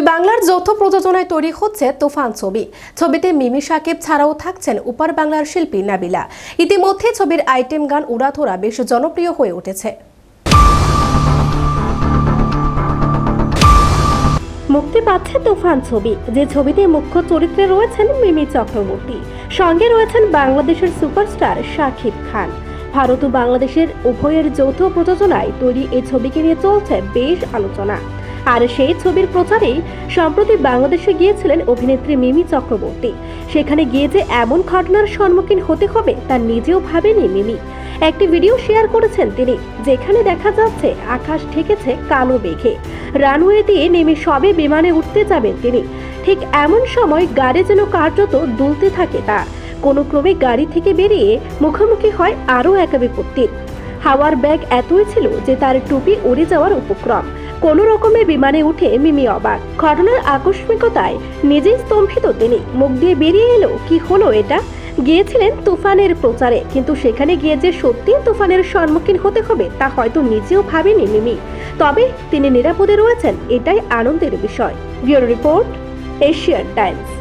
দুই বাংলার যৌথ প্রযোজনায় তৈরি হচ্ছে তুফান ছবি। ছবিতে মিমি সাকিব ছাড়াও থাকছেন উপার বাংলার শিল্পী নাবিলা। ইতিমধ্যে ছবির আইটেম গান উড়াধরা বেশ জনপ্রিয় হয়ে উঠেছে। মুক্তি পাচ্ছে তুফান ছবি। যে ছবিতে মুখ্য চরিত্রে রয়েছেন মিমি চক্রবর্তী। সঙ্গে রয়েছেন বাংলাদেশের সুপারস্টার শাকিব খান। ভারত ও বাংলাদেশের উভয়ের যৌথ প্রযোজনায় তৈরি এই ছবিকে নিয়ে চলছে বেশ আলোচনা। আর সেই ছবির প্রচারেই সম্প্রতি বাংলাদেশে গিয়েছিলেন অভিনেত্রী মিমি চক্রবর্তী। সেখানে গিয়ে যে এমন ঘটনার সম্মুখীন হতে হবে তা নিজেও ভাবেনি মিমি। একটি ভিডিও শেয়ার করেছেন তিনি, যেখানে দেখা যাচ্ছে আকাশ ঠেকেছে কালো মেঘে। রানওয়ে দিয়ে নেমে সবে বিমানে উঠতে যাবেন তিনি। ঠিক এমন সময় গাড়ি যেন কার্যত দুলতে থাকে তা কোনো ক্রমে গাড়ি থেকে বেরিয়ে মুখোমুখি হয় আরও এক বিপত্তির হাওয়ার ব্যাগ এতই ছিল যে তার টুপি উড়ে যাওয়ার উপক্রম। কোনো রকমে বিমানে উঠে মিমি অবাক। ঘটনার আকস্মিকতায় নিজেই স্তম্ভিত তিনি। মুখ দিয়ে বেরিয়ে এলো, কি হলো এটা? গিয়েছিলেন তুফানের প্রচারে, কিন্তু সেখানে গিয়ে যে সত্যি তুফানের সম্মুখীন হতে হবে, তা হয়তো নিজেও ভাবেনি মিমি। তবে তিনি নিরাপদে রয়েছেন, এটাই আনন্দের বিষয়। Bureau report, Asian Times.